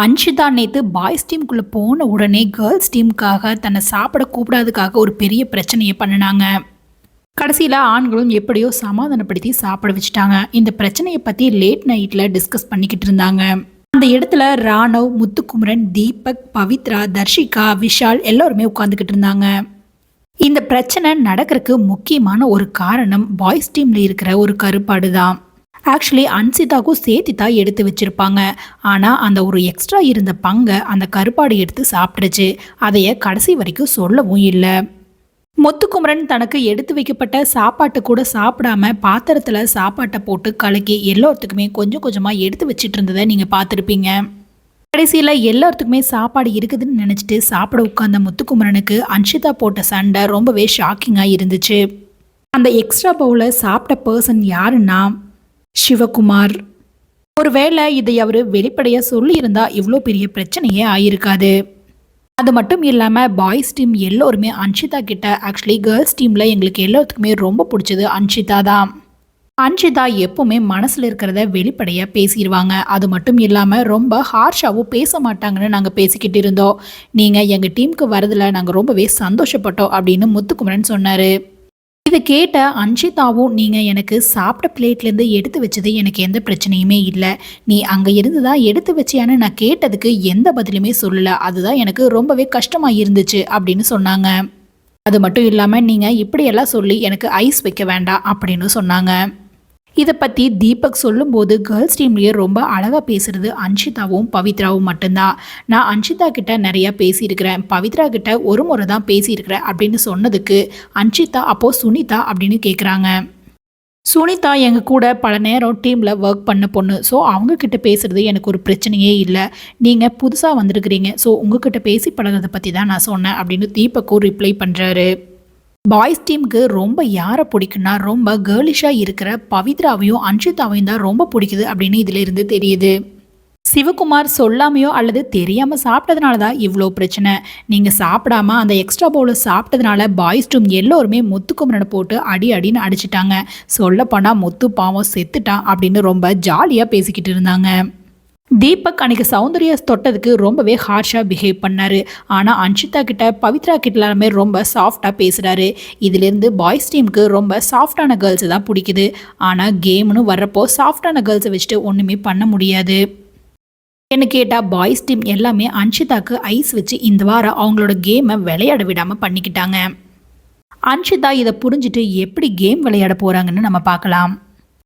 அன்ஷிதா நேற்று பாய்ஸ் டீமுக்குள்ளே போன உடனே கேர்ள்ஸ் டீமுக்காக தன்னை சாப்பிட கூப்பிடாததுக்காக ஒரு பெரிய பிரச்சனையை பண்ணினாங்க. கடைசியில் ஆண்களும் எப்படியோ சமாதானப்படுத்தி சாப்பிட வச்சுட்டாங்க. இந்த பிரச்சனையை பற்றி லேட் நைட்டில் டிஸ்கஸ் பண்ணிக்கிட்டு இருந்தாங்க. அந்த இடத்துல ராணவ் முத்துக்குமரன் தீபக் பவித்ரா தர்ஷிகா விஷால் எல்லோருமே உட்காந்துக்கிட்டு இருந்தாங்க. இந்த பிரச்சனை நடக்கிறதுக்கு முக்கியமான ஒரு காரணம் பாய்ஸ் டீமில் இருக்கிற ஒரு கருப்பாடு தான் ஆக்சுவலி அன்சிதாக்கும் சேர்த்து தான் எடுத்து வச்சுருப்பாங்க. ஆனால் அந்த ஒரு எக்ஸ்ட்ரா இருந்த பங்கை அந்த கருப்பாடு எடுத்து சாப்பிட்டுருச்சு அதைய கடைசி வரைக்கும் சொல்லவும் இல்லை. முத்துக்குமரன் தனக்கு எடுத்து வைக்கப்பட்ட சாப்பாட்டு கூட சாப்பிடாம பாத்திரத்தில் சாப்பாட்டை போட்டு கலக்கி எல்லோருத்துக்குமே கொஞ்சம் கொஞ்சமாக எடுத்து வச்சிட்டு இருந்ததை நீங்கள் பார்த்துருப்பீங்க. கடைசியில் எல்லாத்துக்குமே சாப்பாடு இருக்குதுன்னு நினச்சிட்டு சாப்பிட உட்காந்த முத்துக்குமரனுக்கு அன்ஷிதா போட்ட சண்டை ரொம்பவே ஷாக்கிங்காக இருந்துச்சு. அந்த எக்ஸ்ட்ரா பவுலை சாப்பிட்ட பர்சன் யாருன்னா சிவகுமார். ஒருவேளை இதை அவர் வெளிப்படையாக சொல்லியிருந்தா இவ்வளோ பெரிய பிரச்சனையே ஆயிருக்காது. அது மட்டும் இல்லாமல் பாய்ஸ் டீம் எல்லோருமே அன்ஷிதா கிட்ட ஆக்சுவலி கேர்ள்ஸ் டீமில் எங்களுக்கு எல்லாத்துக்குமே ரொம்ப பிடிச்சது அன்ஷிதா தான். அன்ஷிதா எப்போவுமே மனசில் இருக்கிறத வெளிப்படையாக பேசிடுவாங்க அது மட்டும் இல்லாமல் ரொம்ப ஹார்ஷாகவும் பேச மாட்டாங்கன்னு நாங்கள் பேசிக்கிட்டு இருந்தோம். நீங்கள் எங்கள் டீமுக்கு வரதில் நாங்கள் ரொம்பவே சந்தோஷப்பட்டோம் அப்படின்னு முத்துக்குமரன் சொன்னார். இதை கேட்ட அன்ஷிதாவும் நீங்கள் எனக்கு சாப்பிட்ட பிளேட்லேருந்து எடுத்து வச்சது எனக்கு எந்த பிரச்சனையுமே இல்லை. நீ அங்கே இருந்து தான் எடுத்து வச்சியான்னு நான் கேட்டதுக்கு எந்த பதிலுமே சொல்லலை. அதுதான் எனக்கு ரொம்பவே கஷ்டமாக இருந்துச்சு அப்படின்னு சொன்னாங்க. அது மட்டும் இல்லாமல் நீங்கள் இப்படியெல்லாம் சொல்லி எனக்கு ஐஸ் வைக்க வேண்டாம் அப்படின்னு சொன்னாங்க. இதை பற்றி தீபக் சொல்லும்போது கேர்ள்ஸ் டீம்லேயே ரொம்ப அழகாக பேசுகிறது அன்ஷிதாவும் பவித்ராவும் மட்டும்தான். நான் அன்ஷிதா கிட்ட நிறையா பேசியிருக்கிறேன். பவித்ரா கிட்ட ஒரு முறை தான் பேசியிருக்கிறேன் அப்படின்னு சொன்னதுக்கு அன்ஷிதா அப்போது சுனிதா அப்படின்னு கேட்குறாங்க சுனிதா எங்கள் கூட பல நேரம் டீமில் ஒர்க் பண்ண பொண்ணு. ஸோ அவங்கக்கிட்ட பேசுகிறது எனக்கு ஒரு பிரச்சனையே இல்லை. நீங்கள் புதுசாக வந்திருக்கிறீங்க. ஸோ உங்ககிட்ட பேசி பழகிறத பற்றி தான் நான் சொன்னேன் அப்படின்னு தீபக்கும் ரிப்ளை பண்ணுறாரு பாய்ஸ் டீமுக்கு ரொம்ப யாரை பிடிக்குன்னா ரொம்ப கேர்லிஷாக இருக்கிற பவித்ராவையும் அன்ஷிதாவையும் தான் ரொம்ப பிடிக்குது அப்படின்னு இதிலிருந்து தெரியுது. சிவகுமார் சொல்லாமையோ அல்லது தெரியாமல் சாப்பிட்டதுனால தான் இவ்வளோ பிரச்சனை. நீங்கள் சாப்பிடாம அந்த எக்ஸ்ட்ரா பவுலை சாப்பிட்டதுனால பாய்ஸ் டீம் எல்லோருமே முத்துக்குமரனை போட்டு அடி அடின்னு அடிச்சிட்டாங்க. சொல்லப்போனால் முத்து பாவம் செத்துட்டான் அப்படின்னு ரொம்ப ஜாலியாக பேசிக்கிட்டு இருந்தாங்க. தீபக் அன்னைக்கு சௌந்தர்யா தொட்டதுக்கு ரொம்பவே ஹார்ஷாக பிஹேவ் பண்ணார். ஆனால் அன்ஷிதா கிட்ட பவித்ரா கிட்ட எல்லாருமே ரொம்ப சாஃப்டாக பேசுகிறாரு இதுலேருந்து பாய்ஸ் டீமுக்கு ரொம்ப சாஃப்டான கேர்ள்ஸை தான் பிடிக்குது. ஆனால் கேம்னு வர்றப்போ சாஃப்டான கேர்ள்ஸை வச்சுட்டு ஒன்றுமே பண்ண முடியாது. என்ன கேட்டால் பாய்ஸ் டீம் எல்லாமே அன்ஷிதாக்கு ஐஸ் வச்சு இந்த வாரம் அவங்களோட கேமை விளையாட விடாமல் பண்ணிக்கிட்டாங்க. அன்ஷிதா இதை புரிஞ்சுட்டு எப்படி கேம் விளையாட போகிறாங்கன்னு நம்ம பார்க்கலாம்.